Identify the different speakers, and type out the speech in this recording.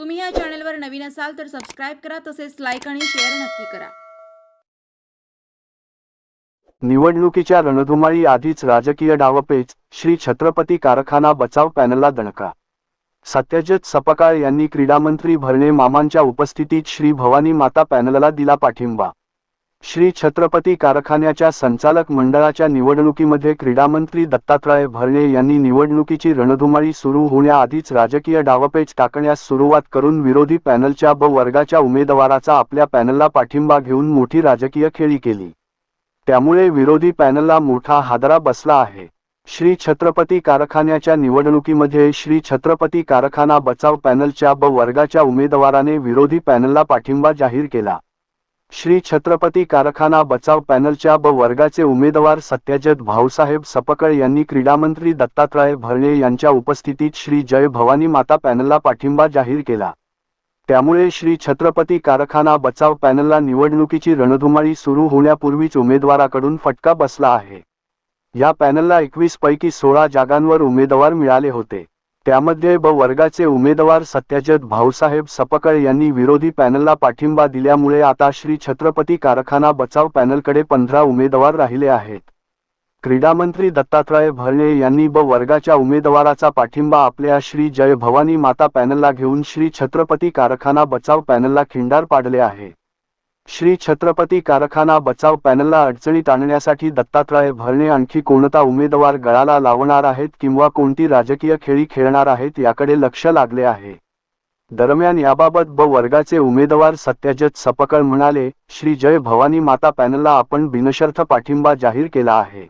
Speaker 1: तुम्ही या चॅनलवर नवीन असाल तर सबस्क्राईब करा तसेच लाईक आणि शेअर नक्की करा.
Speaker 2: निवडणुकीच्या रणधुमाळी आधीच राजकीय डावपेच श्री छत्रपती कारखाना बचाव पॅनलला दणका. सत्यजित सपकाळ यांनी क्रीडामंत्री भरणे मामांच्या उपस्थितीत श्री भवानी माता पॅनलला दिला पाठिंबा. श्री छत्रपती कारखान्याच्या संचालक मंडळाच्या निवडणुकीमध्ये क्रीडामंत्री दत्तात्रय भरणे यांनी निवडणुकीची रणधुमाळी सुरू होण्याआधीच राजकीय डावपेच टाकण्यास सुरुवात करून विरोधी पॅनलच्या ब वर्गाच्या उमेदवाराचा आपल्या पॅनलला पाठिंबा घेऊन मोठी राजकीय खेळी केली. त्यामुळे विरोधी पॅनलला मोठा हादरा बसला आहे. श्री छत्रपती कारखान्याच्या निवडणुकीमध्ये श्री छत्रपती कारखाना बचाव पॅनलच्या ब वर्गाच्या उमेदवाराने विरोधी पॅनलला पाठिंबा जाहीर केला. श्री छत्रपती कारखाना बचाव पॅनलच्या ब वर्गाचे उमेदवार सत्यजित भाऊसाहेब सपकळ यांनी क्रीडामंत्री दत्तात्रय भरणे यांच्या उपस्थितीत श्री जय भवानी माता पॅनलला पाठिंबा जाहीर केला. त्यामुळे श्री छत्रपती कारखाना बचाव पॅनलला निवडणुकीची रणधुमाळी सुरू होण्यापूर्वीच उमेदवाराकडून फटका बसला आहे. या पॅनलला एकवीस पैकी सोळा जागांवर उमेदवार मिळाले होते. त्यामध्ये ब वर्गाचे उमेदवार सत्यजित भाऊसाहेब सपकळ यांनी विरोधी पॅनलला पाठिंबा दिल्यामुळे आता श्री छत्रपती कारखाना बचाव पॅनलकडे पंधरा उमेदवार राहिले आहेत. क्रीडामंत्री दत्तात्रय भरणे यांनी ब वर्गाच्या उमेदवाराचा पाठिंबा आपल्या श्री जय भवानी माता पॅनलला घेऊन श्री छत्रपती कारखाना बचाव पॅनलला खिंडार पाडले आहे. श्री छत्रपती कारखाना बचाव पॅनलला अडचणीत आणण्यासाठी दत्तात्रय भरणे आणखी कोणता उमेदवार गळाला लावणार आहेत किंवा कोणती राजकीय खेळी खेळणार आहेत याकडे लक्ष लागले आहे. दरम्यान याबाबत ब वर्गाचे उमेदवार सत्यजित सपकळ म्हणाले श्री जय भवानी माता पॅनलला आपण बिनशर्थ पाठिंबा जाहीर केला आहे.